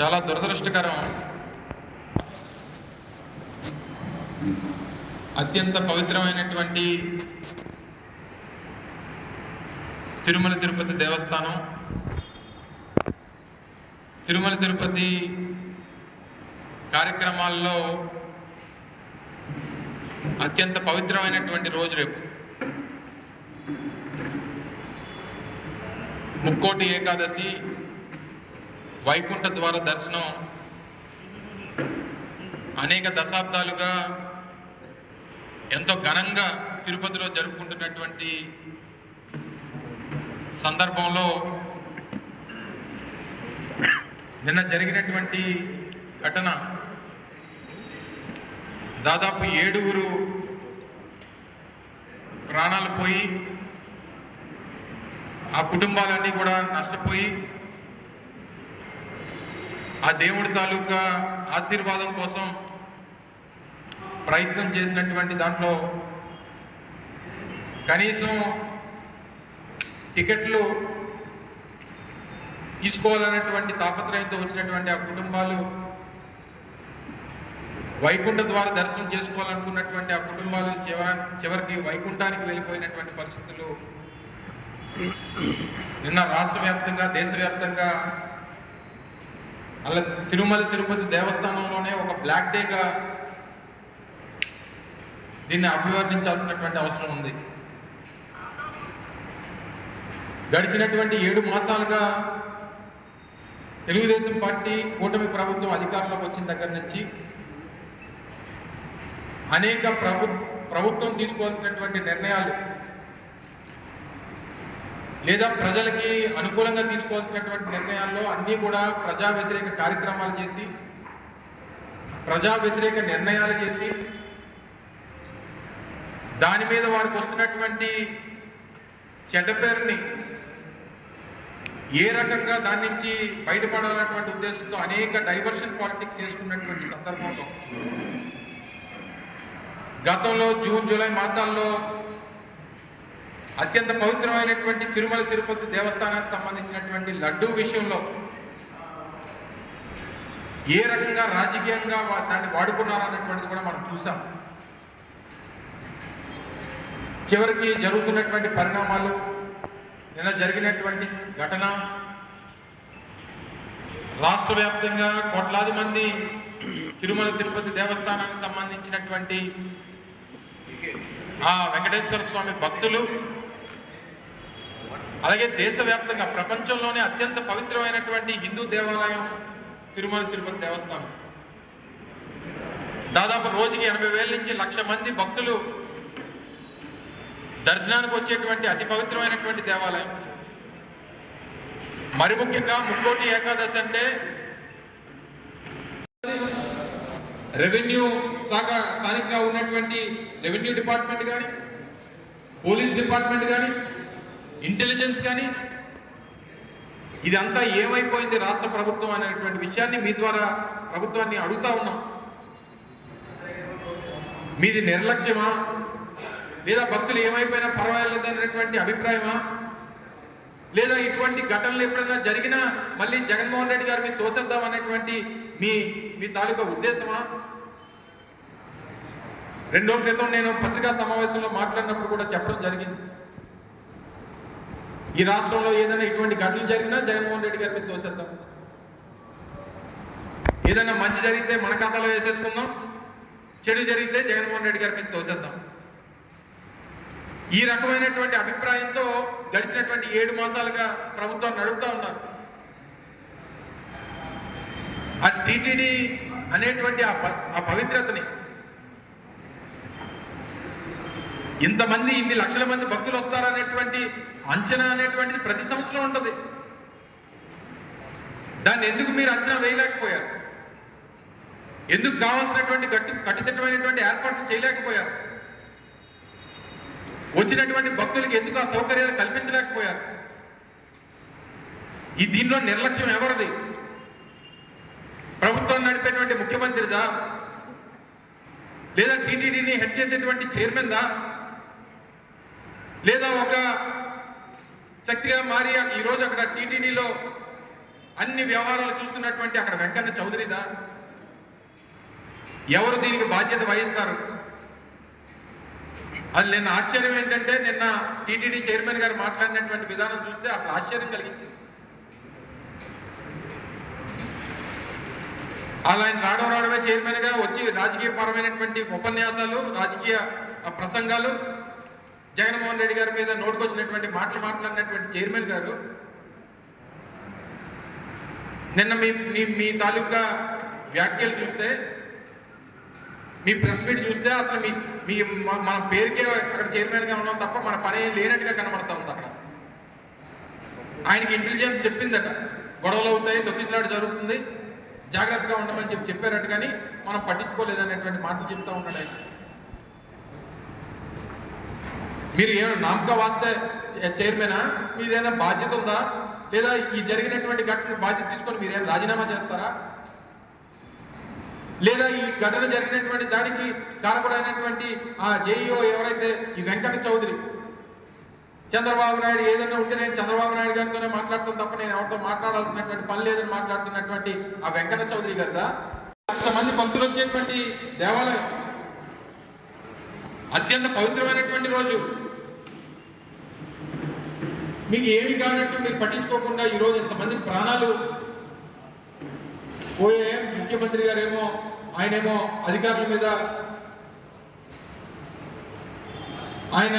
చాలా దురదృష్టకరం. అత్యంత పవిత్రమైనటువంటి తిరుమల తిరుపతి దేవస్థానం. తిరుమల తిరుపతి కార్యక్రమాల్లో అత్యంత పవిత్రమైనటువంటి రోజు రేపు. ముక్కోటి ఏకాదశి వైకుంఠ ద్వార దర్శనం అనేక దశాబ్దాలుగా ఎంతో ఘనంగా తిరుపతిలో జరుపుకుంటున్నటువంటి సందర్భంలో నిన్న జరిగినటువంటి ఘటన దాదాపు ఏడుగురు ప్రాణాలు పోయి ఆ కుటుంబాలన్నీ కూడా నష్టపోయి ఆ దేవుడి తాలూకా ఆశీర్వాదం కోసం ప్రయత్నం చేసినటువంటి దాంట్లో కనీసం టికెట్లు తీసుకోవాలనేటువంటి తాపత్రయంతో వచ్చినటువంటి ఆ కుటుంబాలు వైకుంఠ ద్వారా దర్శనం చేసుకోవాలనుకున్నటువంటి ఆ కుటుంబాలు చివర చివరికి వైకుంఠానికి వెళ్ళిపోయినటువంటి పరిస్థితులు నిన్న రాష్ట్ర వ్యాప్తంగా దేశవ్యాప్తంగా అలా తిరుమల తిరుపతి దేవస్థానంలోనే ఒక బ్లాక్ డేగా దీన్ని అభివర్ణించాల్సినటువంటి అవసరం ఉంది. గడిచినటువంటి ఏడు మాసాలుగా తెలుగుదేశం పార్టీ కూటమి ప్రభుత్వం అధికారంలోకి వచ్చిన దగ్గర నుంచి అనేక ప్రభు ప్రభుత్వం తీసుకోవాల్సినటువంటి నిర్ణయాలు లేదా ప్రజలకి అనుకూలంగా తీసుకోవాల్సినటువంటి నిర్ణయాల్లో అన్నీ కూడా ప్రజా వ్యతిరేక కార్యక్రమాలు చేసి ప్రజా వ్యతిరేక నిర్ణయాలు చేసి దాని మీద వారికి వస్తున్నటువంటి చెడ్డ పేరుని ఏ రకంగా దాని నుంచి బయటపడాలన్నటువంటి ఉద్దేశంతో అనేక డైవర్షన్ పాలిటిక్స్ చేసుకున్నటువంటి సందర్భంలో గతంలో జూన్ జూలై మాసాల్లో అత్యంత పవిత్రమైనటువంటి తిరుమల తిరుపతి దేవస్థానానికి సంబంధించినటువంటి లడ్డూ విషయంలో ఏ రకంగా రాజకీయంగా దాన్ని వాడుకున్నారన్నటువంటిది కూడా మనం చూసాం. చివరికి జరుగుతున్నటువంటి పరిణామాలు నిన్న జరిగినటువంటి ఘటన రాష్ట్ర వ్యాప్తంగా కోట్లాది మంది తిరుమల తిరుపతి దేవస్థానానికి సంబంధించినటువంటి ఆ వెంకటేశ్వర స్వామి భక్తులు అలాగే దేశవ్యాప్తంగా ప్రపంచంలోనే అత్యంత పవిత్రమైనటువంటి హిందూ దేవాలయం తిరుమల తిరుపతి దేవస్థానం. దాదాపు రోజుకి ఎనభై వేల నుంచి లక్ష మంది భక్తులు దర్శనానికి వచ్చేటువంటి అతి పవిత్రమైనటువంటి దేవాలయం. మరి ముఖ్యంగా ముక్కోటి ఏకాదశి అంటే రెవెన్యూ శాఖ స్థానికంగా ఉన్నటువంటి రెవెన్యూ డిపార్ట్మెంట్ కానీ పోలీస్ డిపార్ట్మెంట్ కానీ ఇంటెలిజెన్స్ కానీ ఇదంతా ఏమైపోయింది రాష్ట్ర ప్రభుత్వం అనేటువంటి విషయాన్ని మీ ద్వారా ప్రభుత్వాన్ని అడుగుతా ఉన్నాం. మీది నిర్లక్ష్యమా? లేదా భక్తులు ఏమైపోయినా పర్వాలేదు అనేటువంటి అభిప్రాయమా? లేదా ఇటువంటి ఘటనలు ఎప్పుడైనా జరిగినా మళ్ళీ జగన్మోహన్ రెడ్డి గారు మీరు తోసేద్దాం అనేటువంటి మీ మీ తాలూకా ఉద్దేశమా? రెండో క్రితం నేను పత్రికా సమావేశంలో మాట్లాడినప్పుడు కూడా చెప్పడం జరిగింది. ఈ రాష్ట్రంలో ఏదైనా ఇటువంటి ఘటనలు జరిగినా జగన్మోహన్ రెడ్డి గారి మీద తోసేద్దాం. ఏదైనా మంచి జరిగితే మన ఖాతాలో వేసేసుకుందాం. చెడు జరిగితే జగన్మోహన్ రెడ్డి గారి మీద తోసేద్దాం. ఈ రకమైనటువంటి అభిప్రాయంతో గడిచినటువంటి ఏడు మాసాలుగా ప్రభుత్వం నడుపుతా ఉన్నారు. ఆ టీటీడీ అనేటువంటి ఆ ప- ఆ పవిత్రతని ఇంతమంది ఇన్ని లక్షల మంది భక్తులు వస్తారనేటువంటి అంచనా అనేటువంటిది ప్రతి సంవత్సరం ఉంటుంది. దాన్ని ఎందుకు మీరు అంచనా వేయలేకపోయారు? ఎందుకు కావాల్సినటువంటి గట్టి కట్టుదిట్టమైనటువంటి ఏర్పాట్లు చేయలేకపోయారు? వచ్చినటువంటి భక్తులకి ఎందుకు ఆ సౌకర్యాలు కల్పించలేకపోయారు? ఈ దీనిలో నిర్లక్ష్యం ఎవరిది? ప్రభుత్వం నడిపేటువంటి ముఖ్యమంత్రిదా? లేదా టీటీడీని హెడ్ చేసేటువంటి చైర్మన్దా? లేదా ఒక శక్తిగా మారి ఈ రోజు అక్కడ టీటీడీలో అన్ని వ్యవహారాలు చూస్తున్నటువంటి అక్కడ వెంకన్న చౌదరిదా ఎవరు దీనికి బాధ్యత వహిస్తారు? అది నిన్న ఆశ్చర్యం ఏంటంటే నిన్న టీటీడీ చైర్మన్ గారు మాట్లాడినటువంటి విధానం చూస్తే అసలు ఆశ్చర్యం కలిగించింది. అలా ఆయన రావడం రావడమే చైర్మన్గా వచ్చి రాజకీయ పరమైనటువంటి ఉపన్యాసాలు రాజకీయ ప్రసంగాలు జగన్మోహన్ రెడ్డి గారి మీద నోటుకొచ్చినటువంటి మాటలు మాట్లాడినటువంటి చైర్మన్ గారు నిన్న మీ మీ మీ తాలూకా వ్యాఖ్యలు చూస్తే మీ ప్రెస్ మీట్ చూస్తే అసలు మీ మీ మన పేరుకే అక్కడ చైర్మన్గా ఉన్నాం తప్ప మన పని లేనట్టుగా కనబడతా ఉంది అక్కడ ఆయనకి ఇంటెలిజెన్స్ చెప్పిందట. గొడవలు అవుతాయి దొక్కిసలాడు జరుగుతుంది. జాగ్రత్తగా ఉండమని చెప్పి చెప్పారట కానీ మనం పట్టించుకోలేదనేటువంటి మాటలు చెప్తా ఉన్నాడు ఆయన. మీరు ఏమైనా నామక వాస్తే చైర్మనా? మీదేమైనా బాధ్యత ఉందా? లేదా ఈ జరిగినటువంటి ఘటన బాధ్యత తీసుకొని మీరేం రాజీనామా చేస్తారా? లేదా ఈ ఘటన జరిగినటువంటి దానికి కారకుడైనటువంటి ఆ జేఈఓ ఎవరైతే ఈ వెంకట చౌదరి చంద్రబాబు నాయుడు ఏదైనా ఉంటే నేను చంద్రబాబు నాయుడు గారితోనే మాట్లాడటం తప్ప నేను ఎవరితో మాట్లాడాల్సినటువంటి పని లేదని మాట్లాడుతున్నటువంటి ఆ వెంకట చౌదరి గారిదా లక్ష మంది భక్తులు వచ్చేటువంటి దేవాలయం. అత్యంత పవిత్రమైనటువంటి రోజు. మీకు ఏమి కానట్టు మీరు పట్టించుకోకుండా ఈరోజు ఎంతమంది ప్రాణాలు పోయే ముఖ్యమంత్రి గారేమో ఆయనేమో అధికారుల మీద ఆయన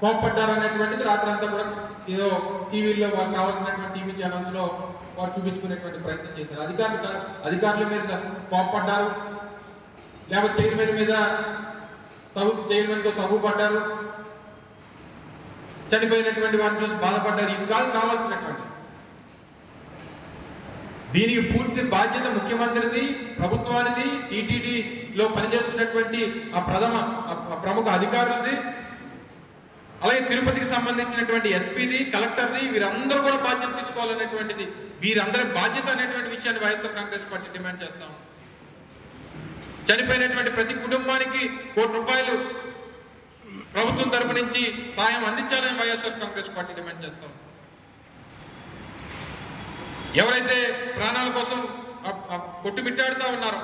కోప్పడ్డారనేటువంటిది రాత్రి అంతా కూడా ఏదో టీవీల్లో వారు కావాల్సినటువంటి టీవీ ఛానల్స్లో వారు చూపించుకునేటువంటి ప్రయత్నం చేశారు. అధికారులు అధికారుల మీద కోపడ్డారు లేకపోతే చైర్మన్ మీద తగు చైర్మన్తో తగు పడ్డారు చనిపోయినటువంటి వారిని చూసి బాధపడ్డారు. ఇది కాదు కావాల్సినటువంటి. దీనికి పూర్తి బాధ్యత ముఖ్యమంత్రిది ప్రభుత్వానిది టీటీడీ లో పనిచేస్తున్నటువంటి ఆ ప్రథమ ప్రముఖ అధికారులది అలాగే తిరుపతికి సంబంధించినటువంటి ఎస్పీది కలెక్టర్ది వీరందరూ కూడా బాధ్యత తీసుకోవాలనేటువంటిది వీరందరి బాధ్యత అనేటువంటి విషయాన్ని వైఎస్ఆర్ కాంగ్రెస్ పార్టీ డిమాండ్ చేస్తాము చనిపోయినటువంటి ప్రతి కుటుంబానికి కోటి రూపాయలు ప్రభుత్వం తరపు నుంచి సాయం అందించాలని వైఎస్ఆర్ కాంగ్రెస్ పార్టీ డిమాండ్ చేస్తాం. ఎవరైతే ప్రాణాల కోసం అ- కొట్టుమిట్టాడుతా ఉన్నారో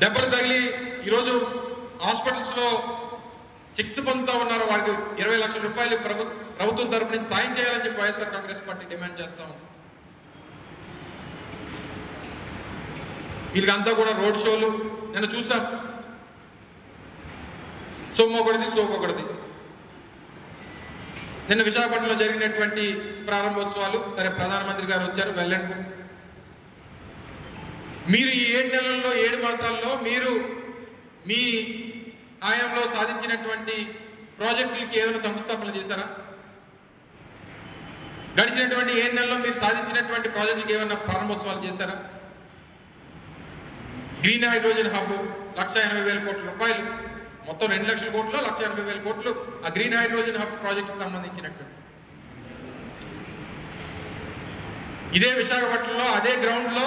దెబ్బలు తగిలి ఈరోజు హాస్పిటల్స్లో చికిత్స పొందుతా ఉన్నారు వారికి ఇరవై లక్షల రూపాయలు ప్రభుత్వం తరపు నుంచి సాయం చేయాలని చెప్పి వైఎస్ఆర్ కాంగ్రెస్ పార్టీ డిమాండ్ చేస్తాం. వీళ్ళకంతా కూడా రోడ్ షోలు. నేను చూసాం. సొమ్మొకటిది సోకొకటిది నిన్న విశాఖపట్నంలో జరిగినటువంటి ప్రారంభోత్సవాలు సరే ప్రధానమంత్రి గారు వచ్చారు వెళ్ళండి. మీరు ఈ ఏడు నెలల్లో ఏడు మాసాల్లో మీరు మీ ఆయంలో సాధించినటువంటి ప్రాజెక్టులకి ఏమైనా సంస్థాపన చేశారా? గడిచినటువంటి ఏడు నెలల్లో మీరు సాధించినటువంటి ప్రాజెక్టులకి ఏమైనా ప్రారంభోత్సవాలు చేశారా? గ్రీన్ హైడ్రోజన్ హబ్ లక్ష ఎనభై వేల కోట్ల రూపాయలు మొత్తం రెండు లక్షల కోట్లు లక్ష ఎనభై వేల కోట్లు ఆ గ్రీన్ హైడ్రోజన్ హబ్ ప్రాజెక్ట్ సంబంధించినట్టు. ఇదే విశాఖపట్నంలో అదే గ్రౌండ్లో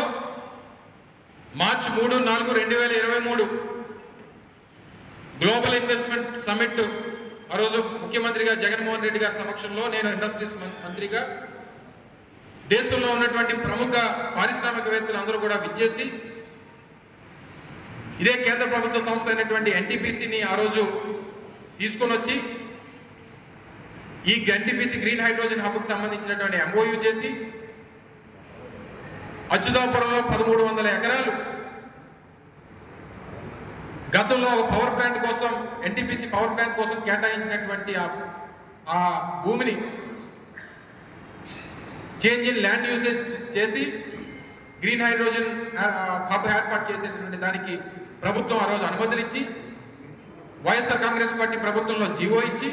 మార్చి మూడు నాలుగు రెండు వేల ఇరవై మూడు గ్లోబల్ ఇన్వెస్ట్మెంట్ సమిట్ ఆ రోజు ముఖ్యమంత్రిగా జగన్మోహన్ రెడ్డి గారి సమక్షంలో నేను ఇండస్ట్రీస్ మంత్రిగా దేశంలో ఉన్నటువంటి ప్రముఖ పారిశ్రామికవేత్తలు అందరూ కూడా విచ్చేసి ఇదే కేంద్ర ప్రభుత్వ సంస్థ అయినటువంటి ఎన్టీపీసీని ఆ రోజు తీసుకొని వచ్చి ఈ ఎన్టీపీసీ గ్రీన్ హైడ్రోజన్ హబ్కు సంబంధించినటువంటి ఎంఓయూ చేసి అచ్యుతాపురంలో పదమూడు వందల ఎకరాలు గతంలో పవర్ ప్లాంట్ కోసం ఎన్టీపీసీ పవర్ ప్లాంట్ కోసం కేటాయించినటువంటి ఆ- ఆ భూమిని చేంజ్ ఇన్ ల్యాండ్ యూసేజ్ చేసి గ్రీన్ హైడ్రోజన్ హబ్ ఏర్పాటు చేసేటువంటి దానికి ప్రభుత్వం ఆ రోజు అనుమతులు ఇచ్చి వైఎస్ఆర్ కాంగ్రెస్ పార్టీ ప్రభుత్వంలో జీవో ఇచ్చి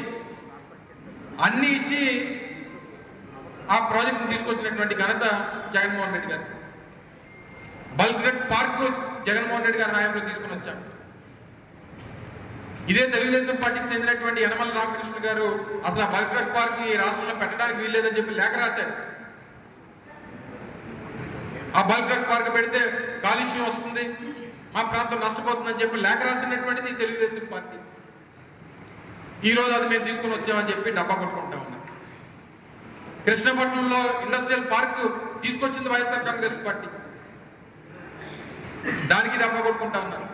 అన్ని ఇచ్చి ఆ ప్రాజెక్టును తీసుకొచ్చినటువంటి ఘనత జగన్మోహన్ రెడ్డి గారు. బల్క్రెట్ పార్క్ జగన్మోహన్ రెడ్డి గారి హాయంలో తీసుకుని వచ్చాం. ఇదే తెలుగుదేశం పార్టీకి చెందినటువంటి యనమల రామకృష్ణ గారు అసలు ఆ బల్క్రెట్ పార్క్ ఈ రాష్ట్రంలో పెట్టడానికి వీల్లేదని చెప్పి లేఖ రాశారు. ఆ బల్క్రెట్ పార్క్ పెడితే కాలుష్యం వస్తుంది. మా ప్రాంతం నష్టపోతుందని చెప్పి లేఖ రాసినటువంటిది ఈ తెలుగుదేశం పార్టీ. ఈ రోజు అది మేము తీసుకుని వచ్చామని చెప్పి డబ్బా కొట్టుకుంటా ఉన్నాం కృష్ణపట్నంలో ఇండస్ట్రియల్ పార్క్ తీసుకొచ్చింది వైఎస్ఆర్ కాంగ్రెస్ పార్టీ. దానికి డబ్బా కొట్టుకుంటా ఉన్నారు.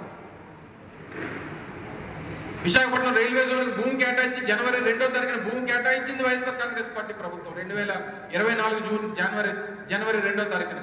విశాఖపట్నం రైల్వే జోన్ భూమి కేటాయించి జనవరి రెండో తారీఖున భూమి కేటాయించింది వైఎస్ఆర్ కాంగ్రెస్ పార్టీ ప్రభుత్వం. రెండు వేల ఇరవై నాలుగు జూన్ జనవరి జనవరి రెండో తారీఖున.